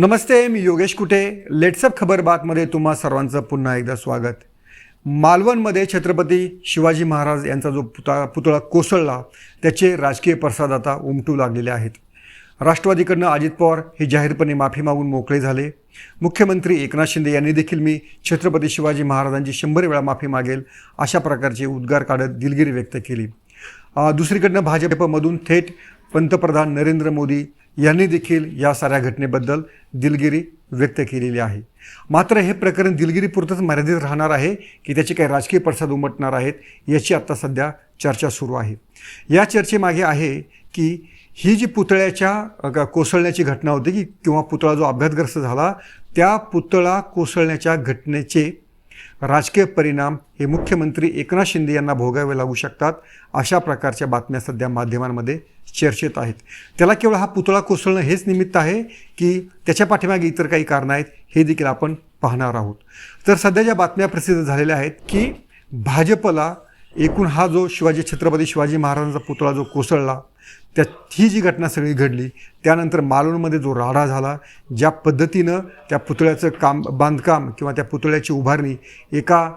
नमस्ते मी योगेश कुटे. लेट्सअप खबर बातमध्ये तुम्हा सर्वांचं पुन्हा एकदा स्वागत. मालवणमध्ये छत्रपती शिवाजी महाराज यांचा जो पुतळा पुतळा कोसळला त्याचे राजकीय प्रसाद आता उमटू लागलेले आहेत. राष्ट्रवादीकडनं अजित पवार हे जाहीरपणे माफी मागून मोकळे झाले. मुख्यमंत्री एकनाथ शिंदे यांनी देखील मी छत्रपती शिवाजी महाराजांची शंभर वेळा माफी मागेल अशा प्रकारचे उद्गार काढत दिलगिरी व्यक्त केली. दुसरीकडनं भाजपमधून थेट पंतप्रधान नरेंद्र मोदी यांनी देखील या साऱ्या घटनेबद्दल दिलगिरी व्यक्त केलेली आहे. मात्र हे प्रकरण दिलगिरीपुरतंच मर्यादित राहणार आहे की त्याचे काही राजकीय पडसाद उमटणार आहेत याची आत्ता सध्या चर्चा सुरू आहे. या चर्चेमागे आहे की ही जी पुतळ्याच्या कोसळण्याची घटना होती की किंवा पुतळा जो अपघातग्रस्त झाला त्या पुतळा कोसळण्याच्या घटनेचे राजकीय परिणाम हे मुख्यमंत्री एकनाथ शिंदे यांना भोगावे लागू शकतात अशा प्रकारच्या बातम्या सध्या माध्यमांमध्ये चर्चेत आहेत. त्याला केवळ हा पुतळा कोसळणं हेच निमित्त आहे की त्याच्या पाठीमागे इतर काही कारणं आहेत हे देखील आपण पाहणार आहोत. तर सध्या ज्या बातम्या प्रसिद्ध झालेल्या आहेत की भाजपला एकूण हा जो शिवाजी छत्रपती शिवाजी महाराजांचा पुतळा जो कोसळला त्या ही जी घटना सगळी घडली त्यानंतर मालवणमध्ये जो राडा झाला ज्या पद्धतीनं त्या पुतळ्याचं काम बांधकाम किंवा त्या पुतळ्याची उभारणी एका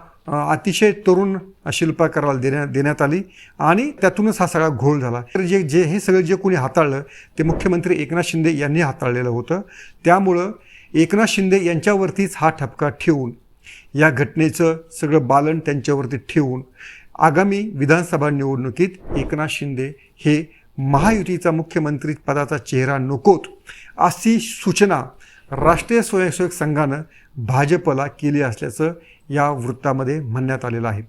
अतिशय तरुण शिल्पकाराला देण्या देण्यात आली आणि त्यातूनच हा सगळा घोळ झाला. तर जे जे हे सगळं जे कोणी हाताळलं ते मुख्यमंत्री एकनाथ शिंदे यांनी हाताळलेलं होतं. त्यामुळं एकनाथ शिंदे यांच्यावरतीच हा ठपका ठेवून या घटनेचं सगळं बालन त्यांच्यावरती ठेवून आगामी विधानसभा निवडणुकीत एकनाथ शिंदे हे महायुतीचा मुख्यमंत्री पदाचा चेहरा नकोत अशी सूचना राष्ट्रीय स्वयंसेवक संघानं भाजपला केली असल्याचं या वृत्तामध्ये म्हणण्यात आलेलं आहे.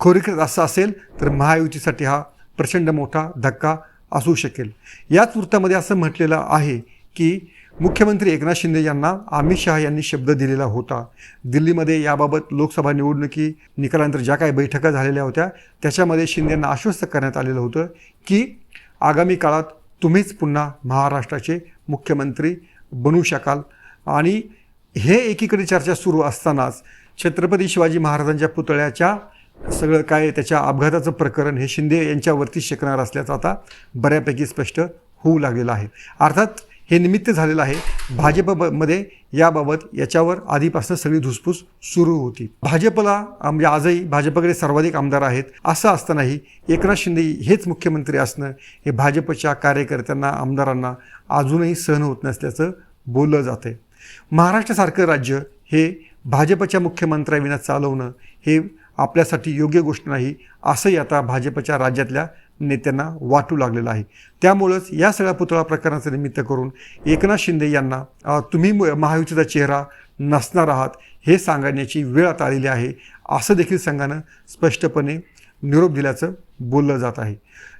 खरोखर असं असेल तर महायुतीसाठी हा प्रचंड मोठा धक्का असू शकेल. याच वृत्तामध्ये असं म्हटलेलं आहे की मुख्यमंत्री एकनाथ शिंदे यांना अमित शहा यांनी शब्द दिलेला होता. दिल्लीमध्ये याबाबत लोकसभा निवडणुकी निकालानंतर ज्या काही बैठका झालेल्या होत्या त्याच्यामध्ये शिंदे यांना आश्वस्त करण्यात आलेलं होतं की आगामी काळात तुम्हीच पुन्हा महाराष्ट्राचे मुख्यमंत्री बनू शकाल. आणि हे एकीकडे चर्चा सुरू असतानाच छत्रपती शिवाजी महाराजांच्या पुतळ्याच्या सगळं काय त्याच्या अपघाताचं प्रकरण हे शिंदे यांच्यावरती शिकणार असल्याचं आता बऱ्यापैकी स्पष्ट होऊ लागलेलं आहे. अर्थात हे निमित्त झालेलं आहे. भाजपमध्ये याबाबत याच्यावर आधीपासून सगळी धुसफूस सुरू होती. भाजपला म्हणजे आजही भाजपकडे सर्वाधिक आमदार आहेत. असं असतानाही एकनाथ शिंदे हेच मुख्यमंत्री असणं हे भाजपच्या कार्यकर्त्यांना आमदारांना अजूनही सहन होत नसल्याचं बोललं जातं आहे महाराष्ट्रासारखं राज्य हे भाजपच्या मुख्यमंत्र्याविना चालवणं हे आपल्यासाठी योग्य गोष्ट नाही असंही आता भाजपच्या राज्यातल्या नेत्यांना वाटू लागलेलं आहे. त्यामुळंच या सगळ्या पुतळा प्रकरणाचं निमित्त करून एकनाथ शिंदे यांना तुम्ही म- महायुतीचा चेहरा नसणार आहात हे सांगण्याची वेळ आता आलेली आहे असं देखील संघानं स्पष्टपणे निरोप दिल्याचं बोललं जात आहे.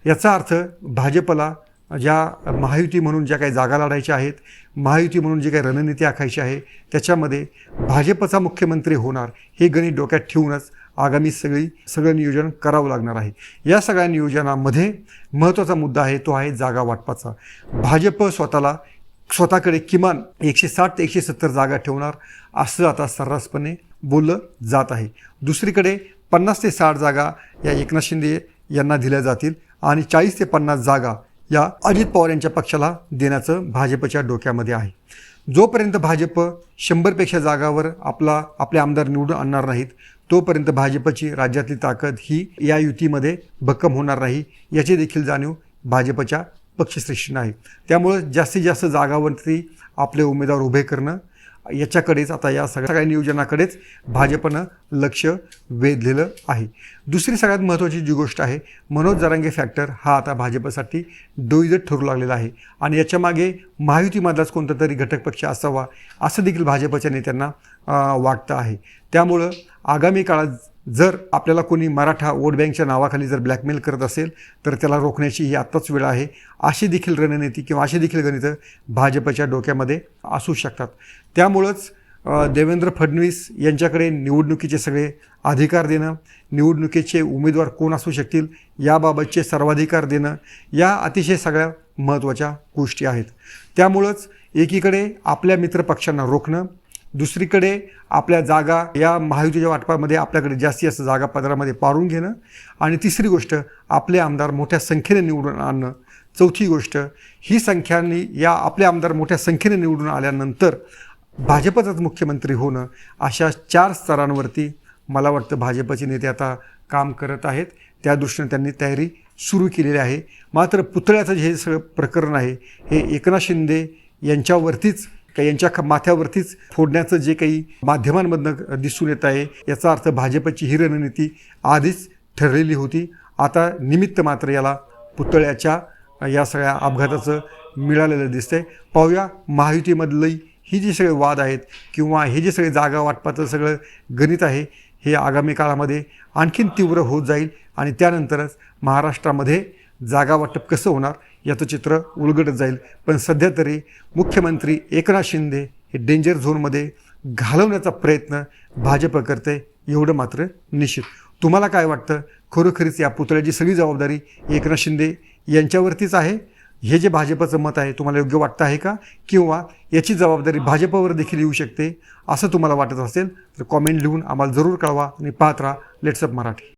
याचा अर्थ भाजपला ज्या महायुती म्हणून ज्या काही जागा लढायच्या आहेत महायुती म्हणून जी काही रणनीती आखायची आहे त्याच्यामध्ये भाजपचा मुख्यमंत्री होणार हे गणित डोक्यात ठेवूनच आगामी सगळी सगळं नियोजन करावं लागणार आहे. या सगळ्या नियोजनामध्ये महत्त्वाचा मुद्दा आहे तो आहे जागा वाटपाचा. भाजप स्वतःला स्वतःकडे किमान एकशे साठ ते एकशे सत्तर जागा ठेवणार असं आता सर्रासपणे बोललं जात आहे. दुसरीकडे पन्नास ते साठ जागा या एकनाथ शिंदे यांना दिल्या जातील आणि चाळीस ते पन्नास जागा या अजित पवार यांच्या पक्षाला देण्याचं भाजपच्या डोक्यामध्ये आहे. जोपर्यंत भाजप शंभरपेक्षा जागावर आपला आपले आमदार निवडून आणणार नाहीत तोपर्यंत भाजपची राज्यातली ताकद ही या युतीमध्ये भक्कम होणार नाही याची देखील जाणीव भाजपच्या पक्षश्रेष्ठींना आहे. त्यामुळं जास्तीत जास्त जागावरती आपले उमेदवार उभे करणं याच्याकडेच आता या सगळ्या सगळ्या नियोजनाकडेच भाजपनं लक्ष वेधलेलं आहे. दुसरी सगळ्यात महत्त्वाची जी गोष्ट आहे मनोज जरांगे फॅक्टर हा आता भाजपसाठी डोईजत ठरू लागलेला आहे. आणि याच्यामागे महायुतीमधलाच कोणता तरी घटक पक्ष असावा असं देखील भाजपच्या नेत्यांना वाटतं आहे. त्यामुळं आगामी काळात जर आपल्याला कोणी मराठा वोट बँकच्या नावाखाली जर ब्लॅकमेल करत असेल तर त्याला रोखण्याची ही आत्ताच वेळ आहे. अशी देखील रणनीती किंवा अशी देखील गणितं भाजपच्या डोक्यामध्ये असू शकतात. त्यामुळंच देवेंद्र फडणवीस यांच्याकडे निवडणुकीचे सगळे अधिकार देणं निवडणुकीचे उमेदवार कोण असू शकतील याबाबतचे सर्वाधिकार देणं या अतिशय सगळ्या महत्त्वाच्या गोष्टी आहेत. त्यामुळंच एकीकडे आपल्या मित्रपक्षांना रोखणं दुसरीकडे आपल्या जागा या महायुतीच्या वाटपामध्ये आपल्याकडे जास्तीत जास्त जागा पदरामध्ये पारून घेणं. आणि तिसरी गोष्ट आपले आमदार मोठ्या संख्येने निवडून आणणं. चौथी गोष्ट ही संख्यांनी या आपले आमदार मोठ्या संख्येने निवडून आल्यानंतर भाजपचाच मुख्यमंत्री होणं अशा चार स्तरांवरती मला वाटतं भाजपचे नेते आता काम करत आहेत. त्या दृष्टीने त्यांनी तयारी सुरू केलेली आहे. मात्र पुतळ्याचं जे सगळं प्रकरण आहे हे एकनाथ शिंदे यांच्यावरतीच का यांच्या माथ्यावरतीच फोडण्याचं जे काही माध्यमांमधनं दिसून येत आहे याचा अर्थ भाजपची ही रणनीती आधीच ठरलेली होती. आता निमित्त मात्र याला पुतळ्याच्या या सगळ्या अपघाताचं मिळालेलं दिसतंय. पाहूया महायुतीमधलंही ही जी सगळे वाद आहेत किंवा हे जे सगळे जागा वाटपाचं सगळं गणित आहे हे आगामी काळामध्ये आणखीन तीव्र होत जाईल आणि त्यानंतरच महाराष्ट्रामध्ये जागा वाटप कसं होणार याचं चित्र उलगडत जाईल. पण सध्या तरी मुख्यमंत्री एकनाथ शिंदे हे डेंजर झोनमध्ये घालवण्याचा प्रयत्न भाजप करते एवढं मात्र निश्चित. तुम्हाला काय वाटतं? खरोखरीच या पुतळ्याची सगळी जबाबदारी एकनाथ शिंदे यांच्यावरतीच आहे? हे जे भाजपचं मत आहे तुम्हाला योग्य वाटतं आहे का? किंवा याची जबाबदारी भाजपवर देखील येऊ शकते? असं तुम्हाला वाटत असेल तर कॉमेंट लिहून आम्हाला जरूर कळवा आणि पाहत राहा. लेट्सअप मराठी.